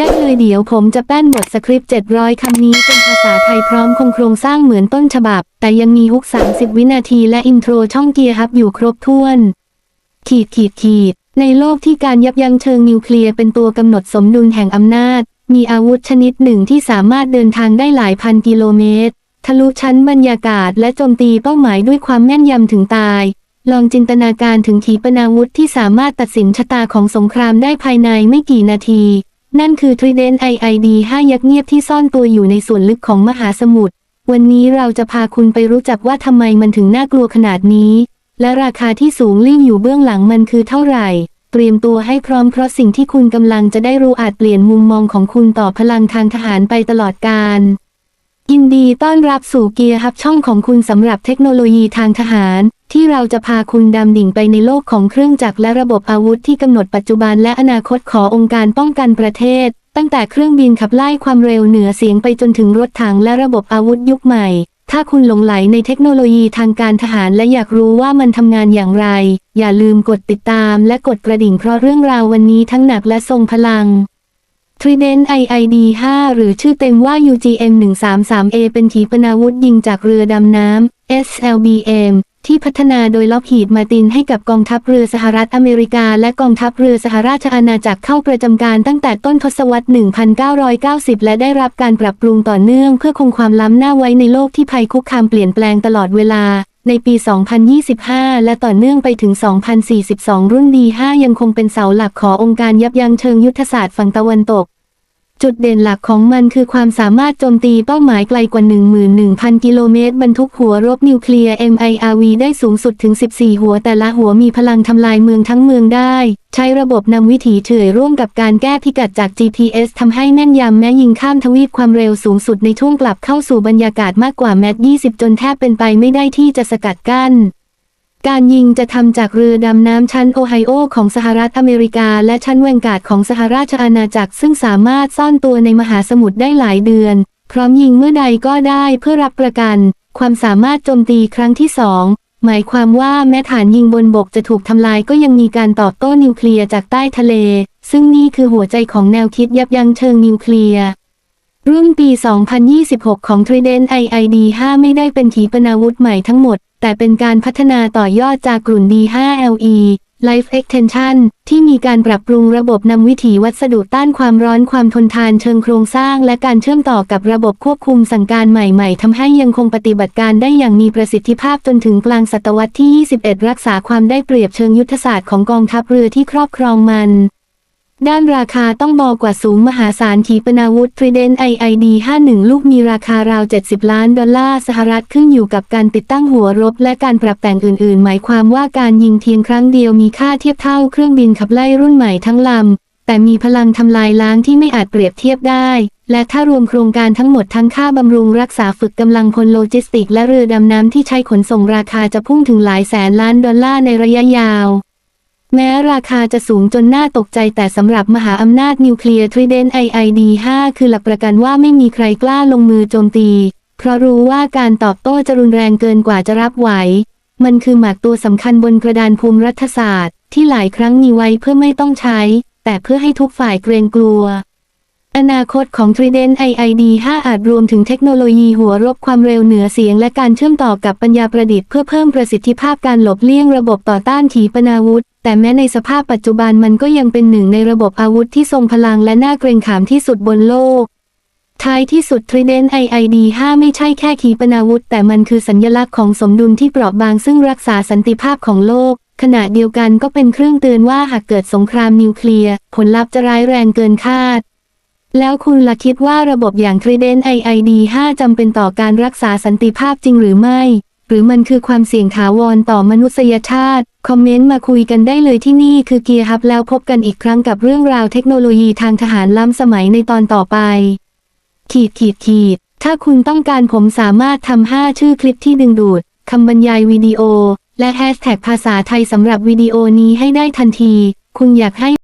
เลยเดี๋ยวผมจะแป้นบทสคริปต์ 700 คำนี้เป็นภาษาไทยพร้อมคงโครงสร้างเหมือนต้นฉบับ แต่ยังมีฮุก 30 วินาทีและอินโทรช่องเกียร์ฮับอยู่ครบถ้วน ขีดขีดขีด ในโลกที่การยับยั้งเชิงนิวเคลียร์เป็นตัวกำหนดสมดุลแห่งอำนาจ มีอาวุธชนิดหนึ่งที่สามารถเดินทางได้หลายพันกิโลเมตร ทะลุชั้นบรรยากาศและโจมตีเป้าหมายด้วยความแม่นยำถึงตายลองจินตนาการถึงขีปนาวุธที่สามารถตัดสินชะตาของสงครามได้ภายในไม่กี่นาที นั่นคือ Trident IID 5ยักษ์เงียบที่ซ่อนตัวอยู่ในส่วนลึกของมหาสมุทร วันนี้เราจะพาคุณไปรู้จักว่าทำไมมันถึงน่ากลัวขนาดนี้ และราคาที่สูงลิ่งอยู่เบื้องหลังมันคือเท่าไหร่ เตรียมตัวให้พร้อมเพราะสิ่งที่คุณกำลังจะได้รู้อาจเปลี่ยนมุมมองของคุณต่อพลังทางทหารไปตลอดกาลยินดีต้อนรับสู่เกียร์ฮับช่องของคุณสำหรับเทคโนโลยีทางทหาร ที่เราจะพาคุณดำดิ่งไปในโลกของเครื่องจักรและระบบอาวุธที่กำหนดปัจจุบันและอนาคตขององค์การป้องกันประเทศ ตั้งแต่เครื่องบินขับไล่ความเร็วเหนือเสียงไปจนถึงรถถังและระบบอาวุธยุคใหม่ ถ้าคุณหลงไหลในเทคโนโลยีทางการทหารและอยากรู้ว่ามันทำงานอย่างไร อย่าลืมกดติดตามและกดกระดิ่งเพราะเรื่องราววันนี้ทั้งหนักและทรงพลัง Trident IID 5หรือชื่อเต็มว่า UGM 133A เป็นขีปนาวุธยิงจากเรือดำน้ำ SLBM ที่พัฒนาโดยล็อกฮีดมาตินให้กับกองทัพเรือสหรัฐอเมริกา และกองทัพเรือสหราชอาณาจักรเข้าประจำการตั้งแต่ต้นทศวรรษ 1990 และได้รับการปรับปรุงต่อเนื่องเพื่อคงความล้ำหน้าไว้ในโลกที่ภัยคุกคามเปลี่ยนแปลงตลอดเวลา ในปี 2025 และต่อเนื่องไปถึง 2042 รุ่น D5 ยังคงเป็นเสาหลักขององค์การยับยั้งเชิงยุทธศาสตร์ฝั่งตะวันตก จุดเด่นหลักของมันคือความสามารถโจมตีเป้าหมายไกลกว่า 11,000 กิโลเมตร บรรทุกหัวรบนิวเคลียร์ MIRV ได้สูงสุดถึง 14 หัวแต่ละหัวมีพลังทำลายเมืองทั้งเมืองได้ ใช้ระบบนำวิถีเฉื่อยร่วมกับการแก้พิกัดจาก GPS ทำให้แม่นยำแม้ยิงข้ามทวีปความเร็วสูงสุดในช่วงกลับเข้าสู่บรรยากาศมากกว่าแมต20 จนแทบเป็นไปไม่ได้ที่จะสกัดกั้น การยิงจะทำจากเรือดำน้ำชั้นโอไฮโอของสหรัฐอเมริกา และชั้นแวงการ์ดของสหราชอาณาจักร ซึ่งสามารถซ่อนตัวในมหาสมุทรได้หลายเดือน พร้อมยิงเมื่อใดก็ได้เพื่อรับประกัน ความสามารถโจมตีครั้งที่สองหมายความว่าแม้ฐานยิงบนบกจะถูกทำลายก็ยังมีการตอบโต้นิวเคลียร์จากใต้ทะเล ซึ่งนี่คือหัวใจของแนวคิดยับยั้งเชิงนิวเคลียร์รุ่นปี 2026 ของ Trident IID 5 ไม่ได้เป็นขีปนาวุธใหม่ทั้งหมด แต่เป็นการพัฒนาต่อยอดจากกลุ่น D5LE Life Extension ที่มีการปรับปรุงระบบนำวิถีวัสดุต้านความร้อนความทนทานเชิงโครงสร้าง และการเชื่อมต่อกับระบบควบคุมสั่งการใหม่ๆทำให้ยังคงปฏิบัติการได้อย่างมีประสิทธิภาพจนถึงกลางศตวรรษที่ 21 รักษาความได้เปรียบเชิงยุทธศาสตร์ของกองทัพเรือที่ครอบครองมัน ด้านราคาต้องบอกกว่าสูงมหาศาลขีปนาวุธ Trident IID 51 ลูกมีราคาราว 70 ล้านดอลลาร์สหรัฐขึ้นอยู่กับการติดตั้งหัวรบ และการปรับแต่งอื่น ๆ หมายความว่าการยิงเพียงครั้งเดียวมีค่าเทียบเท่าเครื่องบินขับไล่รุ่นใหม่ทั้งลำ แต่มีพลังทำลายล้างที่ไม่อาจเปรียบเทียบได้ และถ้ารวมโครงการทั้งหมดทั้งค่าบำรุงรักษาฝึกกำลังพลโลจิสติก และเรือดำน้ำที่ใช้ขนส่งราคาจะพุ่งถึงหลายแสนล้านดอลลาร์ในระยะยาว แม้ราคาจะสูงจนน่าตกใจแต่สำหรับมหาอำนาจนิวเคลียร์ Trident IID 5คือหลักประกันว่าไม่มีใครกล้าลงมือโจมตี เพราะรู้ว่าการตอบโต้จะรุนแรงเกินกว่าจะรับไหว มันคือหมากตัวสำคัญบนกระดานภูมิรัฐศาสตร์ ที่หลายครั้งมีไว้เพื่อไม่ต้องใช้ แต่เพื่อให้ทุกฝ่ายเกรงกลัว อนาคตของ Trident IID 5 อาจรวมถึงเทคโนโลยีหัวรบความเร็วเหนือเสียงและการเชื่อมต่อกับปัญญาประดิษฐ์เพื่อเพิ่มประสิทธิภาพการหลบเลี่ยงระบบต่อต้านขีปนาวุธ แต่แม้ในสภาพปัจจุบันมันก็ยังเป็นหนึ่งในระบบอาวุธที่ทรงพลังและน่าเกรงขามที่สุดบนโลก ท้ายที่สุด Trident IID 5 ไม่ใช่แค่ขีปนาวุธ แต่มันคือสัญลักษณ์ของสมดุลที่เปราะบางซึ่งรักษาสันติภาพของโลก ขณะเดียวกันก็เป็นเครื่องเตือนว่าหากเกิดสงครามนิวเคลียร์ผลลัพธ์จะร้ายแรงเกินคาด แล้วคุณล่ะคิดว่าระบบอย่าง Trident IID 5จำเป็นต่อการรักษาสันติภาพจริงหรือไม่ หรือมันคือความเสี่ยงถาวรต่อมนุษยชาติ คอมเมนต์มาคุยกันได้เลยที่นี่คือเกียร์ฮับแล้วพบกันอีกครั้งกับเรื่องราวเทคโนโลยีทางทหารล้ำสมัยในตอนต่อไป ขีดขีดขีด ถ้าคุณต้องการผมสามารถทำ 5 ชื่อคลิปที่ดึงดูดคำบรรยายวิดีโอ และแฮชแท็กภาษาไทยสำหรับวิดีโอนี้ให้ได้ทันที คุณอยากให้